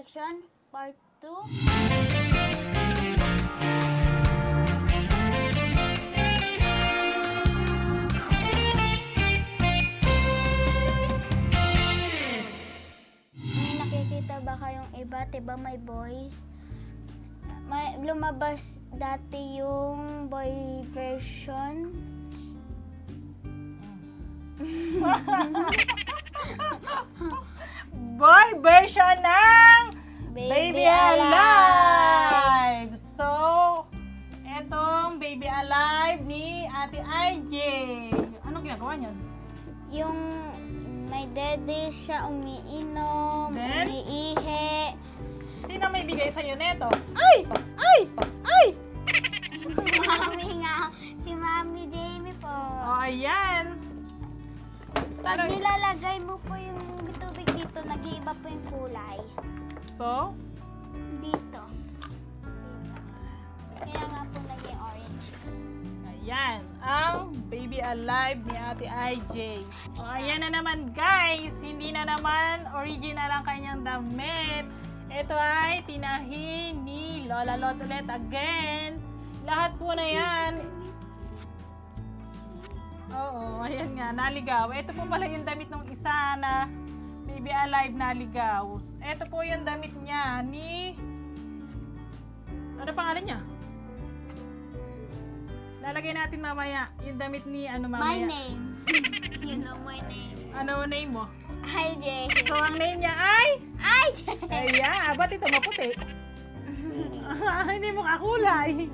collection, part 2. May nakikita ba kayong iba? Diba may boys? May, lumabas dati yung boy version. Boy version ng Baby, Alive! So, etong Baby Alive ni Ate IJ. Anong ginagawa niyan? Yung may dede siya, umiinom, Then? umiihi. Sino may bigay sa'yo neto? Ay! So, Dito. Kaya nga po naging orange. Ayan, ang Baby Alive ni Ate IJ. O, ayan na naman guys, hindi na naman original ang kanyang damit. Ito ay tinahin ni Lola Lot ulit again. Lahat po na yan. Oo, ayan nga, naligaw. Ito po pala yung damit ng isa na Baby Alive naligaw. Ito po yung damit niya ni... Ano pangalan niya? Lalagay natin mamaya yung damit ni ano My mamaya. name. you know my name. Ano name mo? Jay. So ang name niya ay Jay. Ayan, ba't ito maputi? Hindi mo kakulay.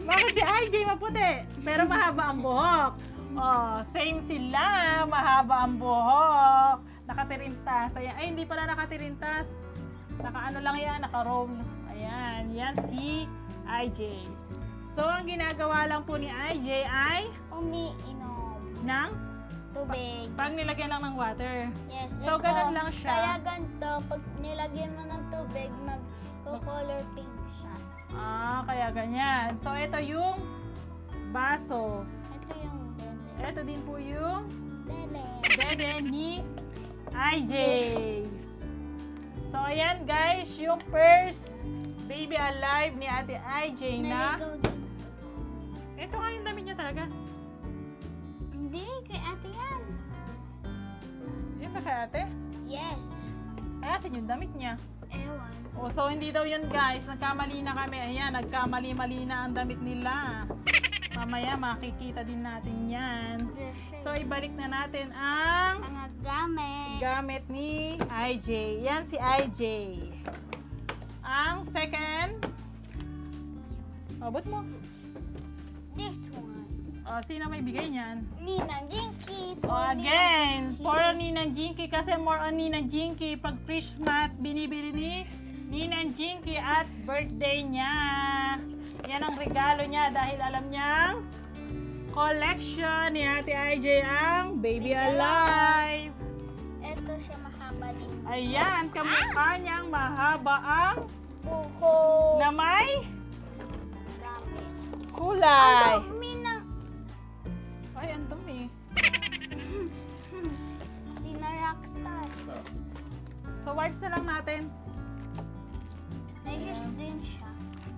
Bakit si IJ maputi? Pero mahaba ang buhok. Oh, same sila. Mahaba ang buhok. Nakatirintas. Ayan. Ay, hindi pala nakatirintas. Naka ano lang yan, naka-roll. Ayan, yan si IJ. So, ang ginagawa lang po ni IJ ay Umiinom. ng Tubig. pag nilagyan lang ng water. Yes. So, ito. ganun lang siya. Kaya ganito, pag nilagyan mo ng tubig, mag-color pink siya. Ah, kaya ganyan. So, ito yung baso. Ito yung dede. Ito din po yung Dede. dede ni IJ. So, ayan guys, yung first baby alive ni Ate IJ na... Ito nga yung damit niya talaga. Hindi, kay ate yan. Yun ba kay ate? Yes. Ay, asan yung damit niya? Ewan. Oh, so hindi daw yun guys. Nagkamali na kami. Ayan, nagkamali-mali na ang damit nila. Mamaya makikita din natin yan. So, ibalik na natin ang Mga gamit. gamit ni IJ. Yan si IJ. Ang second, abot mo. This one. O, sino may bigay niyan? Ninang Jinky. O, again, for Ninang Jinky kasi more on Ninang Jinky. Pag Christmas, binibili ni Ninang Jinky at birthday niya. Yan ang regalo niya dahil alam niyang collection ni Ate IJ ang Baby Alive. Ito siya mahaba din. Ayan, kamukha niyang mahaba ang Buho. na may Gamit. kulay. Ang dumi ng... Ay, ang dumi. Di na rockstar. So, wipes na lang natin. Nayos din siya.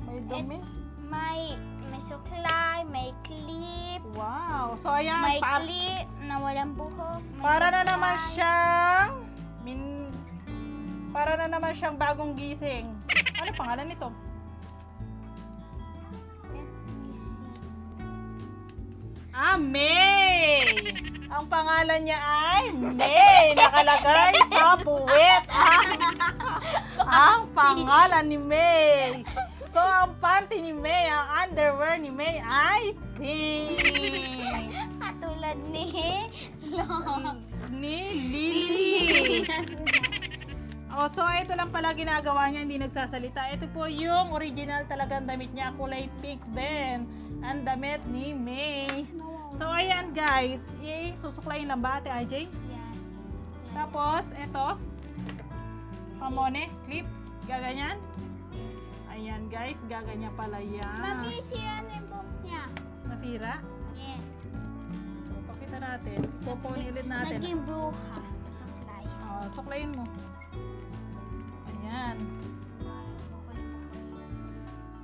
May dumi. May, may suklay, may clip, Wow. So, ayan. may pa- clip na walang buhok. may para na suklay. naman siyang min para na naman siyang bagong gising. Ano pangalan nito? Ah, May! Ang pangalan niya ay May. Nakalagay sa puwet. Ang, ang pangalan ni May. So, ang panty ni May, ang underwear ni May ay pink. Katulad ni Lo. Ni Lily. Oh, so ito lang pala ginagawa niya, hindi nagsasalita. Ito po yung original talagang damit niya, kulay pink din. Ang damit ni May. So ayan guys, susuklayin lang ba ate IJ? Yes. Tapos, ito, pamone, clip, gaganyan guys. Gaganya pala yan. Mami, sira yung bump niya. Nasira? Yes. So, pakita natin. Pupunin ulit natin. Naging bruha. Suklay. Oh, suklayin mo. Ayan.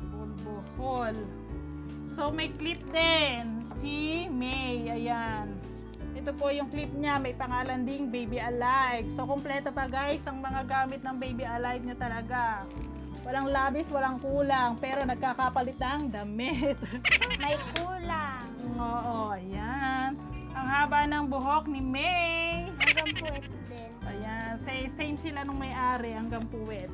Bulbuhol. So, may clip din. Si May. Ayan. Ito po yung clip niya. May pangalan ding Baby Alive. So, kompleto pa guys ang mga gamit ng Baby Alive niya talaga. Walang labis, walang kulang. Pero nagkakapalit ng damit. May kulang. Oo, ayan. Ang haba ng buhok ni May. Hanggang puwet din. Ayan, say, same sila nung may-ari hanggang puwet.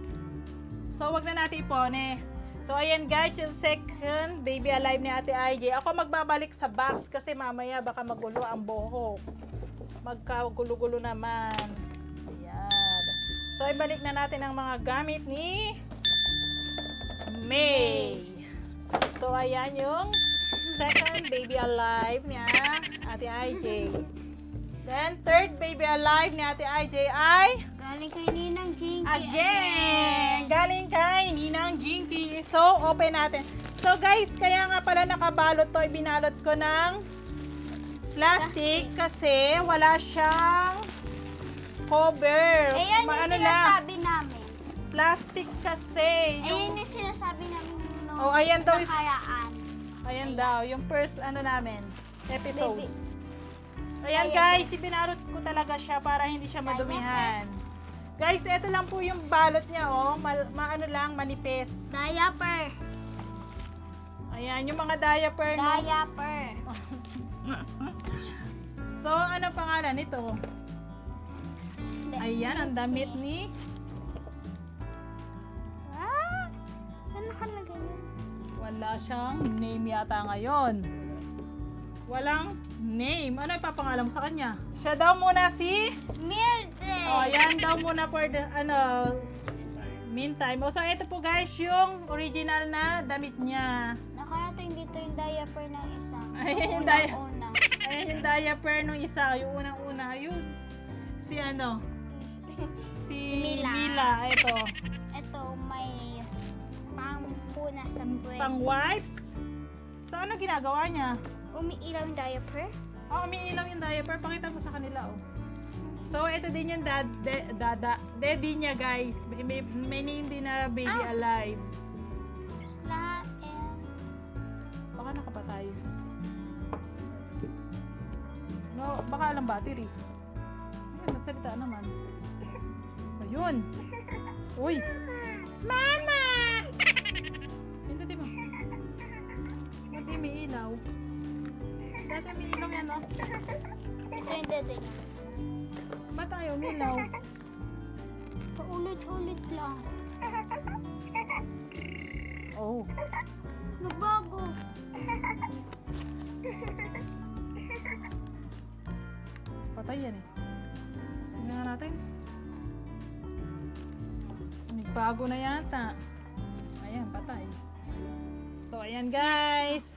So, wag na natin ipone. So, ayan guys, yung second baby alive ni Ate IJ. Ako magbabalik sa box kasi mamaya baka magulo ang buhok. Magkagulo-gulo naman. Ayan. So, ibalik na natin ang mga gamit ni May. So, ayan yung second baby alive niya, Ate IJ. Then, third baby alive ni Ate IJ ay Galing kay Ninang Jinky. again, galing kay Ninang Jinky. So, open natin. So, guys, kaya nga pala nakabalot to, ibinalot ko ng plastic kasi wala siyang cover. Eh, yan yung lang, sinasabi namin. Plastic kasi. Eh, Yung, yun yung sinasabi namin nung Oh, ayan daw is- nakaraan. ayan daw, yung first ano namin, episode. Baby. Ayan Ayan. guys, ipinarot ko talaga siya para hindi siya madumihan. Guys, ito lang po yung balot niya oh, Mal, maano lang, manipis. Diaper. Ayan, yung mga diaper. Diaper. So, ano pangalan nito? Ayan, ang damit ni... Saan nakalagay yun? Wala siyang name yata ngayon. Walang name. Ano ipapangalan mo sa kanya? Siya daw muna si... Mildred. Oh, ayan daw muna for the, ano, meantime. O, so, ito po guys, yung original na damit niya. Nakarating dito yung diaper ng isa. Ayan yung dia- Una. Ayan yung diaper nung isa, yung unang-una, yun. Si ano? Si, Si Mila. Mila. Ito. Ito, pampuna sa buwan. Pang wipes. So, ano ginagawa niya? Umiilaw yung diaper? Oh, umiilaw yung diaper. Pakita mo sa kanila, oh. So, ito din yung dad, de, dada, daddy niya, guys. May, may, may name din na baby Ah. alive. La and... Baka nakapatay. No, baka alam battery. Ayun, nasalita naman. Ayun. Uy! Mama! Hindi may ilaw. Dati may ilaw yan, oh. Ito yung dede niya. Ba't tayo umilaw? Paulit-ulit lang. Oh. Nagbago. Patay yan eh. Tingnan natin. Nagbago na yata. Ayan, guys.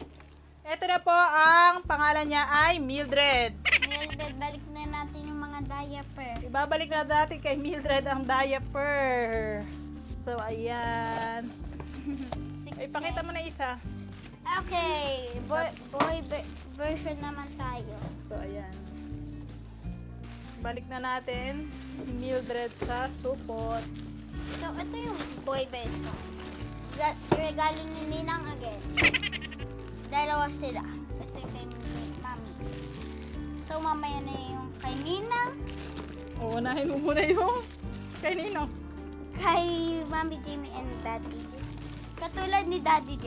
Ito na po ang pangalan niya ay Mildred. Mildred, balik na natin yung mga diaper. Ibabalik na natin kay Mildred ang diaper. So, ayan. Six, Ay, pakita mo na isa. Okay, boy, boy ver- version naman tayo. So, ayan. Balik na natin Mildred sa supot. So, ito yung boy version. Ga- regalo ni Ninang again. Dalawa sila. Ito yung kay ni- Mami. So, mamaya na yung kay Ninang, Uunahin mo muna yung kay Nino. kay Mami Jimmy and Daddy. Katulad ni Daddy J.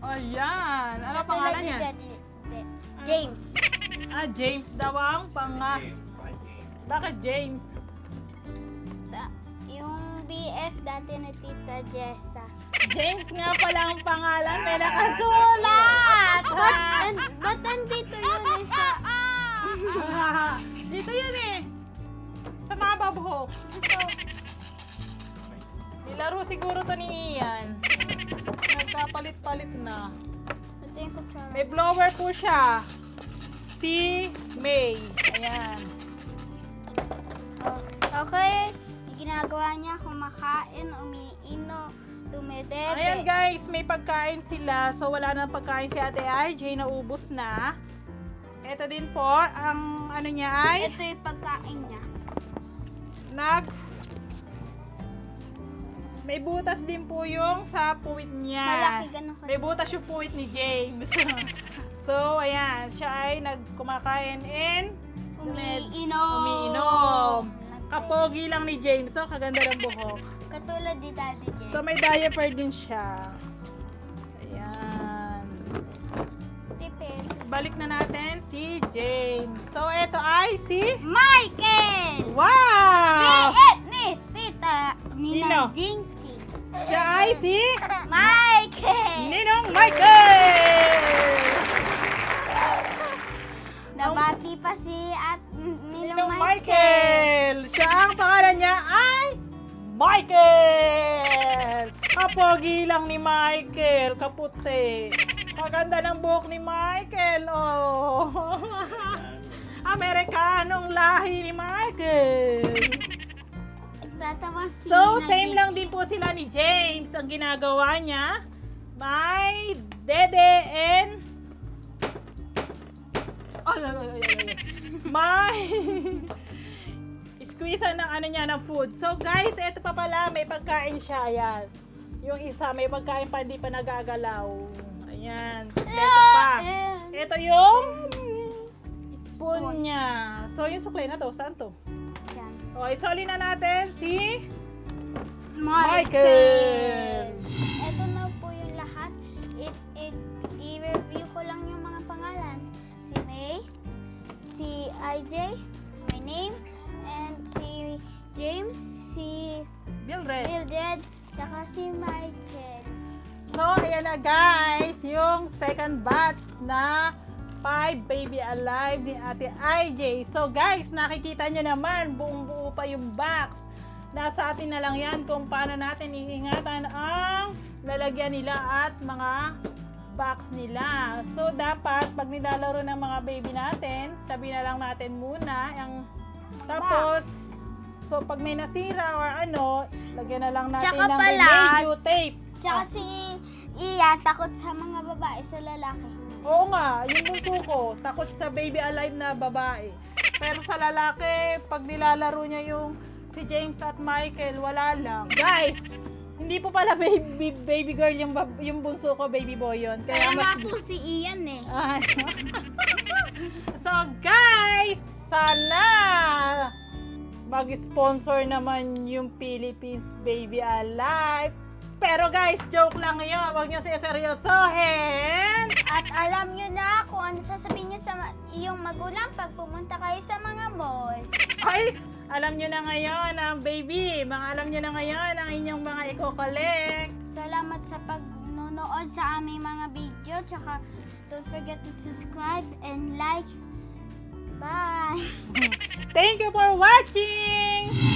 Ayan. Ano Katulad pangalan ni niya? Daddy J. James. Ah, James daw ang panga. Bakit James? BF dati na Tita Jessa. James nga pala ang pangalan. May nakasulat! Ba't, an- ba't andito yun eh sa... Ah, Dito yun eh. Sa mga babuhok. Nilaro siguro to ni Ian. Nagkapalit-palit na. May blower po siya. Si May. Ayan. Okay, ginagawa niya, kumakain, umiino, dumedede. Ayan guys, may pagkain sila. So wala na pagkain si Ate IJ, naubos na. Ito din po, ang ano niya ay Ito yung pagkain niya. nag May butas din po yung sa puwit niya. Malaki ganun ka. May butas yung puwit ni James. so, ayan. Siya ay nagkumakain and Umiinom. umiinom. Kapogi lang ni James. So, kaganda ng buhok. Katulad ni Daddy Jen. So, may diaper din siya. Ayan. Tipid. Balik na natin si James. So, eto ay si... Michael! Wow! Eh, ni Tita Nino? Nina Jinky. Siya ay si... Michael! Ninong Michael! Nabati pa si at Ninong Ninong Michael. Michael! Siya ang pangalan niya ay Michael! Kapogi lang ni Michael, kaputi. Maganda ng buhok ni Michael, oh. Amerikanong lahi ni Michael. So, same lang din po sila ni James. Ang ginagawa niya, may dede and... Ay, ay, ay, ay, ay. May... Squeeze ng ano niya ng food. So, guys, ito pa pala, may pagkain siya. Ayan. Yung isa, may pagkain pa, hindi pa nagagalaw. Ayan. Kompleto pa. Ito yung spoon niya. So, yung suklay na to, saan to? yan. O, isoli na natin si... Michael! Ito IJ, my name, and si James, si Mildred. Mildred, saka si Michael. So, ayan na guys, yung second batch na Five Baby Alive ni Ate IJ. So guys, nakikita nyo naman, buong buo pa yung box. Nasa atin na lang yan kung paano natin iingatan ang lalagyan nila at mga box nila. So dapat, pag nilalaro ng mga baby natin, tabi na lang natin muna. Ang, tapos, so pag may nasira or ano, lagyan na lang natin Tsaka ng pala, radio tape. Tsaka Ah. si Ian, takot sa mga babae sa lalaki. Oo nga, yung bunso ko, takot sa baby alive na babae. Pero sa lalaki, pag nilalaro niya yung si James at Michael, wala lang. Guys, hindi po pala baby, baby girl yung, bab- yung bunso ko, baby boy yun. Kaya Kaya mas... po si Ian eh. Ay. so guys, sana mag-sponsor naman yung Philippines Baby Alive. Pero guys, joke lang yun. Huwag nyo seryosohin. At alam nyo na kung ano sasabihin nyo sa ma- iyong magulang pag pumunta kayo sa mga mall. Ay, alam nyo na ngayon ang baby. Mga alam nyo na ngayon ang inyong mga i-collect. Salamat sa pagnonood sa aming mga video. Tsaka don't forget to subscribe and like. Bye! Thank you for watching!